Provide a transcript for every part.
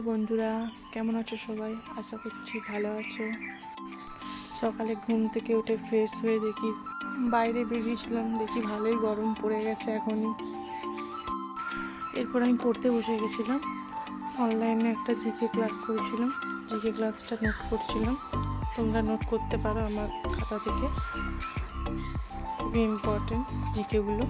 বন্ধুরা, কেমন আছো সবাই? আশা করছি ভালো আছো। সকালে ঘুম থেকে উঠে ফ্রেশ হয়ে দেখি বাইরে বেরিয়েছিলাম, দেখি ভালোই গরম পড়ে গেছে এখনই। এরপর আমি পড়তে বসে গেছিলাম। অনলাইনে একটা জিকে ক্লাস করেছিলাম। জিকে ক্লাসটা নোট করছিলাম। তোমরা নোট করতে পারো আমার খাতা থেকে। খুবই ইম্পর্টেন্ট জিকেগুলো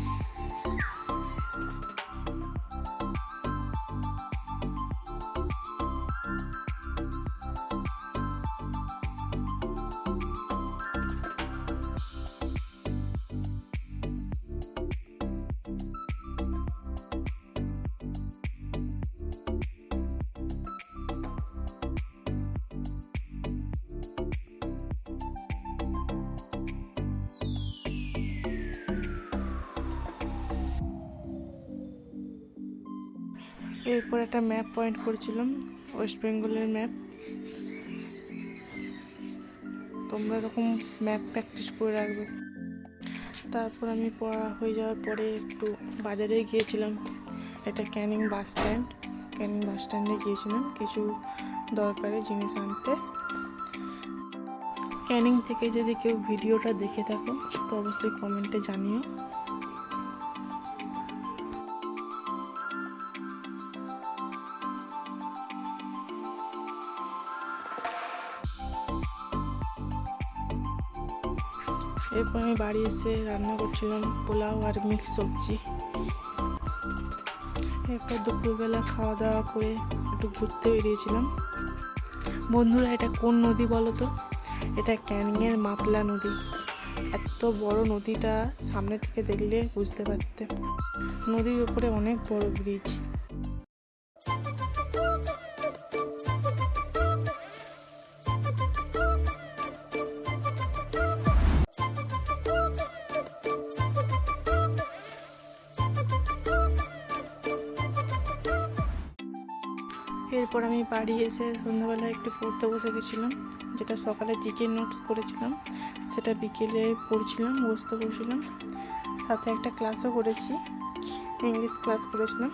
এরপর একটা ম্যাপ পয়েন্ট করেছিলাম, ওয়েস্ট বেঙ্গলের ম্যাপ। তোমরা এরকম ম্যাপ প্র্যাকটিস করে রাখবে। তারপর আমি পড়া হয়ে যাওয়ার পরে একটু বাজারে গিয়েছিলাম এটা Canning bus stand. Canning bus স্ট্যান্ডে গিয়েছিলাম, কিছু দরকারি জিনিস আনতে। ক্যানিং থেকে যদি কেউ ভিডিওটা দেখে থাকো, তো অবশ্যই কমেন্টে জানিও। এরপর আমি বাড়ি এসে রান্না করছিলাম পোলাও আর মিক্স সবজি। এরপর দুপুরবেলা খাওয়া দাওয়া করে একটু ঘুরতে বেরিয়েছিলাম। বন্ধুরা, এটা কোন নদী বলো তো? এটা ক্যানিংয়ের মাতলা নদী। এত বড় নদীটা সামনে থেকে দেখলে বুঝতে পারতে। নদীর উপরে অনেক বড় ব্রিজ এরপর আমি বাড়ি এসে সন্ধ্যাবেলা একটু পড়তে বসে গেছিলাম, যেটা সকালে জিকে নোটস করেছিলাম। সেটা বিকেলে পড়ছিলাম, বসতে বসেছিলাম। সাথে একটা ক্লাসও করেছি ইংলিশ ক্লাস করেছিলাম।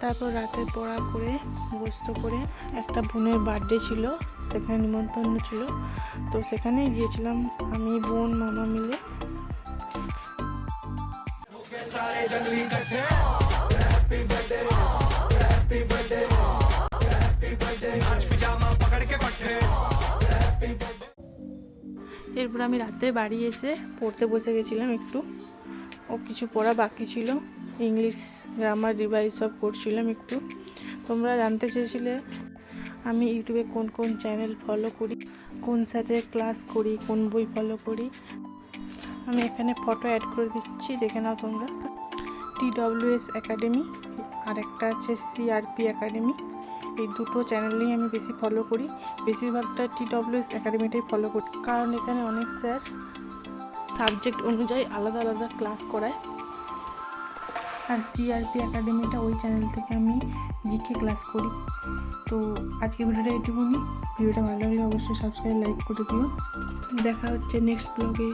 তারপর রাতে পড়া করে বসত করে একটা বোনের বার্থডে ছিল, সেখানে নিমন্ত্রণ ছিল। তো সেখানে গিয়েছিলাম আমি, বোন, মামা মিলে। এরপর আমি রাতে বাড়ি এসে পড়তে বসে গেছিলাম একটু। ও কিছু পড়া বাকি ছিল। ইংলিশ গ্রামার রিভাইজ সব করছিলাম একটু। তোমরা জানতে চেয়েছিলে আমি ইউটিউবে কোন কোন চ্যানেল ফলো করি, কোন স্যারের ক্লাস করি, কোন বই ফলো করি। আমি এখানে ফটো অ্যাড করে দিচ্ছি, দেখে নাও তোমরা। টি এস একাডেমি আর একটা আছে সিআরপি একাডেমি এই দুটো চ্যানেলেই আমি বেশি ফলো করি। বেশিরভাগটা টি এস একাডেমিটাই ফলো করি। কারণ এখানে অনেক স্যার সাবজেক্ট অনুযায়ী আলাদা আলাদা ক্লাস করায়। আর সিআরপি একাডেমিটা ওই চ্যানেল থেকে আমি জিকে ক্লাস করি। তো আজকে ভিডিওটা এটুকুনি। ভিডিওটা ভালো লাগলে অবশ্যই সাবস্ক্রাইব লাইক করে দিও। দেখা হচ্ছে নেক্সট ব্লগে